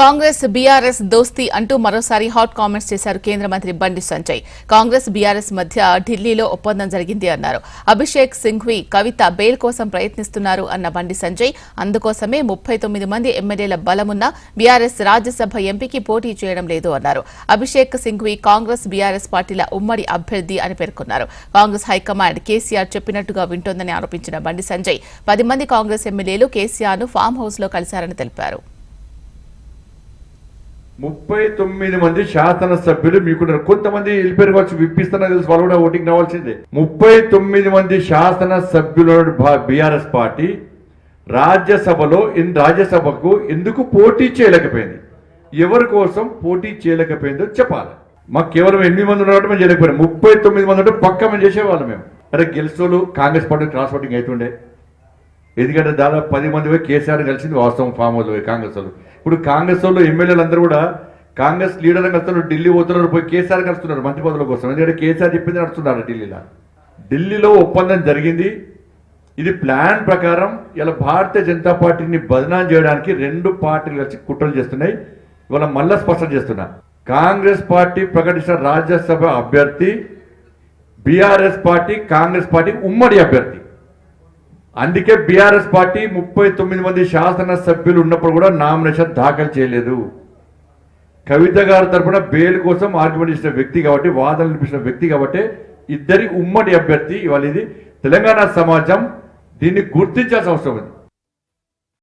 Congress BRS దోస్తీ అంటూ మరోసారి హాట్ కామెంట్స్ చేశారు కేంద్ర మంత్రి బండి సంజయ్. కాంగ్రెస్ బీఆర్ఎస్ మధ్య ఢిల్లీలో ఒప్పందం జరిగింది అన్నారు. అభిషేక్ సింఘ్వి కవిత బెయిల్ కోసం ప్రయత్నిస్తున్నారు అన్న బండి సంజయ్. అందుకోసమే ముప్పై తొమ్మిది మంది ఎమ్మెల్యేల బలమున్న బీఆర్ఎస్ రాజ్యసభ ఎంపీకి పోటీ చేయడం లేదు అన్నారు. అభిషేక్ సింఘ్వి కాంగ్రెస్ బీఆర్ఎస్ పార్టీల ఉమ్మడి అభ్యర్థి అని పేర్కొన్నారు. కాంగ్రెస్ హైకమాండ్ కేసీఆర్ చెప్పినట్టుగా వింటోందని ఆరోపించిన బండి సంజయ్ పది మంది కాంగ్రెస్ ఎమ్మెల్యేలు కేసీఆర్ను ఫామ్ హౌస్లో కలిశారని తెలిపారు. ముప్పై తొమ్మిది మంది శాసనసభ్యులు మీకున్నారు కొంతమంది వెళ్ళిపోయారు కావచ్చు విప్పిస్తున్నా తెలుసు వాళ్ళు కూడా ఓటింగ్ రావాల్సిందే. ముప్పై తొమ్మిది మంది శాసనసభ్యుల బీఆర్ఎస్ పార్టీ రాజ్యసభలో ఇన్ రాజ్యసభకు ఎందుకు పోటీ చేయలేకపోయింది? ఎవరి కోసం పోటీ చేయలేకపోయిందో చెప్పాలి. మాకు కేవలం ఎనిమిది మంది ఉన్నట్టు మేము చేయలేకపోయాం. ముప్పై తొమ్మిది మంది ఉంటే పక్క మేము చేసేవాళ్ళం మేము. అరే గెలిచోళ్ళు కాంగ్రెస్ పార్టీ క్రాస్ ఓటింగ్ అవుతుండే. ఎందుకంటే దాదాపు పది మంది పోయి కేసీఆర్ కలిసింది వాస్తవం ఫామ్ హౌస్ పోయి కాంగ్రెస్ వాళ్ళు. ఇప్పుడు కాంగ్రెస్ వాళ్ళు ఎమ్మెల్యేలు అందరూ కూడా కాంగ్రెస్ లీడర్ కలుస్తున్నారు ఢిల్లీ పోతున్నారు పోయి కేసీఆర్ కలుస్తున్నారు మంత్రి పదవుల కోసం. ఎందుకంటే కేసీఆర్ చెప్పింది నడుస్తున్నారు ఢిల్లీలో. ఢిల్లీలో ఒప్పందం జరిగింది. ఇది ప్లాన్ ప్రకారం ఇలా భారతీయ జనతా పార్టీని బదనాం చేయడానికి రెండు పార్టీలు కలిసి కుట్రలు చేస్తున్నాయి. ఇవాళ మళ్ళా స్పష్టం చేస్తున్నా. కాంగ్రెస్ పార్టీ ప్రకటించిన రాజ్యసభ అభ్యర్థి బీఆర్ఎస్ పార్టీ కాంగ్రెస్ పార్టీ ఉమ్మడి అభ్యర్థి. అందుకే బీఆర్ఎస్ పార్టీ ముప్పై తొమ్మిది మంది శాసన సభ్యులు ఉన్నప్పుడు కూడా నామినేషన్ దాఖలు చేయలేదు. కవిత గారి తరఫున బెయిల్ కోసం ఆర్గ్యుమెంట్ ఇచ్చిన వ్యక్తి కాబట్టి వాదనలు వినిపించిన వ్యక్తి కాబట్టి ఇద్దరి ఉమ్మడి అభ్యర్థి ఇవాళ ఇది తెలంగాణ సమాజం దీన్ని గుర్తించాల్సిన అవసరం ఉంది.